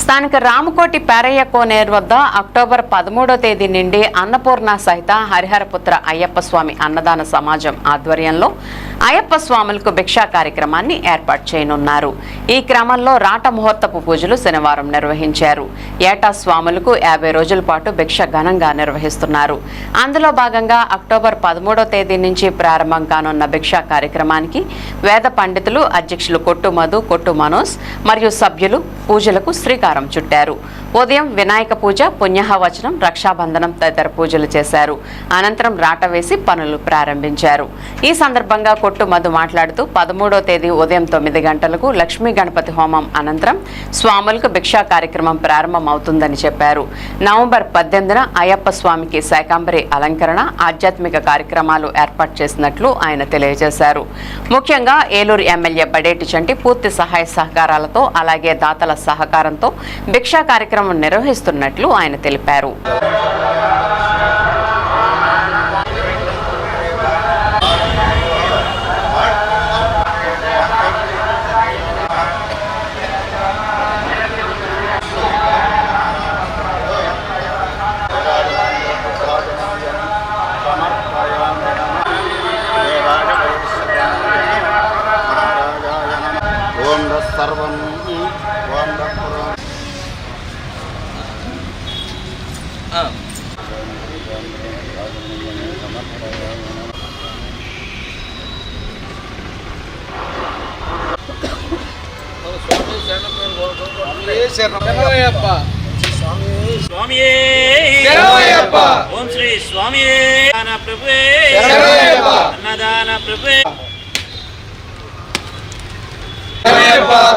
స్థానిక రామకోటి పేరయ్య కోనేరు వద్ద అక్టోబర్ పదమూడో తేదీ నుండి అన్నపూర్ణ సహిత హరిహరపుత్ర అయ్యప్ప స్వామి అన్నదాన సమాజం ఆధ్వర్యంలో అయ్యప్ప స్వాములకు భిక్షా కార్యక్రమాన్ని ఏర్పాటు చేయనున్నారు. ఈ క్రమంలో రాట ముహూర్తపు పూజలు శనివారం నిర్వహించారు. ఏటా స్వాములకు యాభై రోజుల పాటు భిక్ష ఘనంగా నిర్వహిస్తున్నారు. అందులో భాగంగా అక్టోబర్ పదమూడో తేదీ నుంచి ప్రారంభం కానున్న భిక్షా కార్యక్రమానికి వేద పండితులు అధ్యక్షులు కొట్టు మధు కొట్టు మనోజ్ మరియు సభ్యులు పూజలకు శ్రీకారం చుట్టారు. ఉదయం వినాయక పూజ పుణ్యహవచనం రక్షాబంధనం తదితర పూజలు చేశారు. అనంతరం రాట వేసి పనులు ప్రారంభించారు. ఈ సందర్భంగా కొట్టు మధు మాట్లాడుతూ పదమూడో తేదీ ఉదయం తొమ్మిది గంటలకు లక్ష్మీ గణపతి హోమం అనంతరం స్వాములకు భిక్షా కార్యక్రమం ప్రారంభం అవుతుందని చెప్పారు. నవంబర్ పద్దెనిమిదిన అయ్యప్ప స్వామికి శాకాంబరి అలంకరణ ఆధ్యాత్మిక కార్యక్రమాలు ఏర్పాటు చేసినట్లు ఆయన తెలియజేశారు. ముఖ్యంగా ఏలూరు ఎమ్మెల్యే బడేటి చంటి పూర్తి సహాయ సహకారాలతో అలాగే దాతల సహకారంతో భిక్షా కార్యక్రమం నిర్వహిస్తున్నట్లు ఆయన తెలిపారు. ఓం శ్రీ స్వామియే అన్నదాన ప్రభువే శరణమయ్యప్ప. అన్నదాన ప్రభువే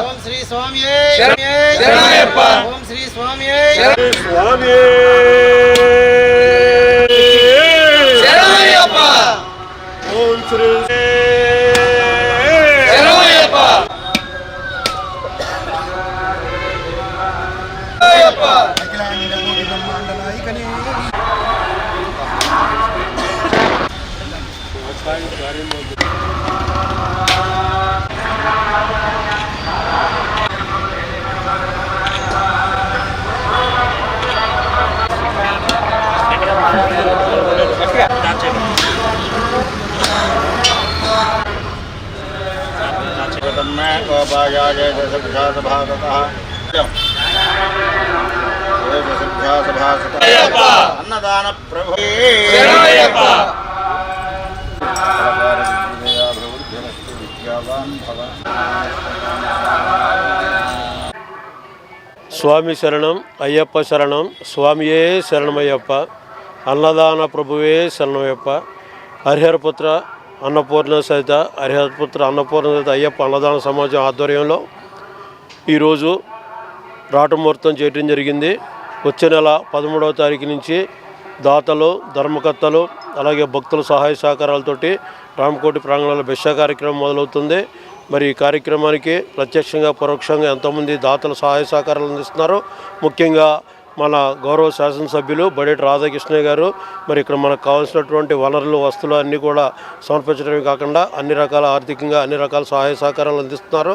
ఓం శ్రీ స్వామి శరణమయ్యప్ప. ఓం శ్రీ స్వామి శరణమయ్యప్ప. బ్రహ్మాండ నాయకనే అయ్యప్ప. అన్నదాన ప్రభు భవ స్వామి శరణం అయ్యప్ప శరణం స్వామియే శరణమయ్యప్ప అన్నదాన ప్రభువే శరణమయ్యప్ప హరిహరపుత్ర అన్నపూర్ణ సహిత హరిహరపుత్ర అన్నపూర్ణ సహిత అయ్యప్ప అన్నదాన సమాజం ఆధ్వర్యంలో ఈరోజు రాటముహూర్తం చేయడం జరిగింది. వచ్చే నెల పదమూడవ తారీఖు నుంచి దాతలు ధర్మకర్తలు అలాగే భక్తుల సహాయ సహకారాలతోటి రామకోటి ప్రాంగణంలో భిక్షా కార్యక్రమం మొదలవుతుంది. మరి ఈ కార్యక్రమానికి ప్రత్యక్షంగా పరోక్షంగా ఎంతోమంది దాతల సహాయ సహకారాలు అందిస్తున్నారు. ముఖ్యంగా మన గౌరవ శాసనసభ్యులు బడేటి రాధాకృష్ణ గారు మరి ఇక్కడ మనకు కావాల్సినటువంటి వనరులు వస్తువులు అన్నీ కూడా సమర్పించడమే కాకుండా అన్ని రకాల ఆర్థికంగా అన్ని రకాల సహాయ సహకారాలు అందిస్తున్నారు.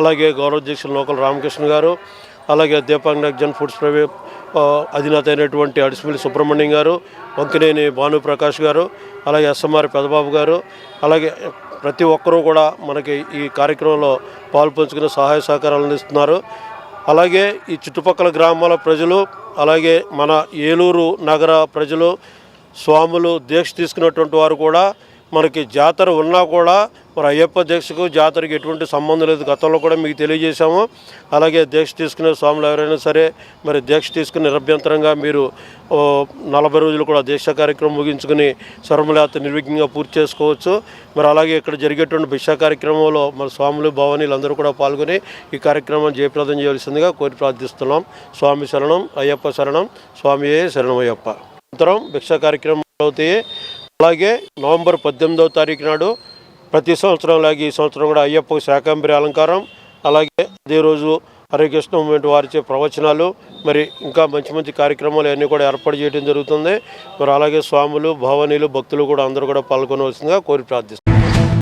అలాగే గౌరవ అధ్యక్షులు లోకల్ రామకృష్ణ గారు అలాగే దీపాంగ్ జన్ ఫుడ్స్ ప్రవే అధినేత అయినటువంటి అడిసిమిలి సుబ్రహ్మణ్యం గారు వంకినేని భానుప్రకాష్ గారు అలాగే ఎస్ఎంఆర్ పెదబాబు గారు అలాగే ప్రతి ఒక్కరూ కూడా మనకి ఈ కార్యక్రమంలో పాల్పంచుకుని సహాయ సహకారాలు అందిస్తున్నారు. అలాగే ఈ చుట్టుపక్కల గ్రామాల ప్రజలు అలాగే మన ఏలూరు నగర ప్రజలు స్వాములు దీక్ష తీసుకున్నటువంటి వారు కూడా మనకి జాతర ఉన్నా కూడా మరి అయ్యప్ప దీక్షకు జాతరకి ఎటువంటి సంబంధం లేదు. గతంలో కూడా మీకు తెలియజేశాము. అలాగే దీక్ష తీసుకునే స్వాములు ఎవరైనా సరే మరి దీక్ష తీసుకుని నిరభ్యంతరంగా మీరు ఓ, నలభై రోజులు కూడా దీక్ష కార్యక్రమం ముగించుకుని సర్మయాత్ర నిర్విఘ్నంగా పూర్తి చేసుకోవచ్చు. మరి అలాగే ఇక్కడ జరిగేటువంటి భిక్షా కార్యక్రమంలో మరి స్వాములు భవానీలు అందరూ కూడా పాల్గొని ఈ కార్యక్రమం జయప్రదం చేయవలసిందిగా కోరి ప్రార్థిస్తున్నాం. స్వామి శరణం అయ్యప్ప శరణం స్వామియే శరణమయ్యప్ప. అనంతరం భిక్ష కార్యక్రమం అవుతాయి. అలాగే నవంబర్ పద్దెనిమిదవ తారీఖు నాడు ప్రతి సంవత్సరం లాగే ఈ సంవత్సరం కూడా అయ్యప్ప శాకాంబరి అలంకారం అలాగే అదే రోజు హరికృష్ణ మూమెంట్ వారిచే ప్రవచనాలు మరి ఇంకా మంచి మంచి కార్యక్రమాలు అన్నీ కూడా ఏర్పాటు చేయడం జరుగుతుంది. మరి అలాగే స్వాములు భవానీలు భక్తులు కూడా అందరూ కూడా పాల్గొనవలసిందిగా కోరి ప్రార్థిస్తున్నాం.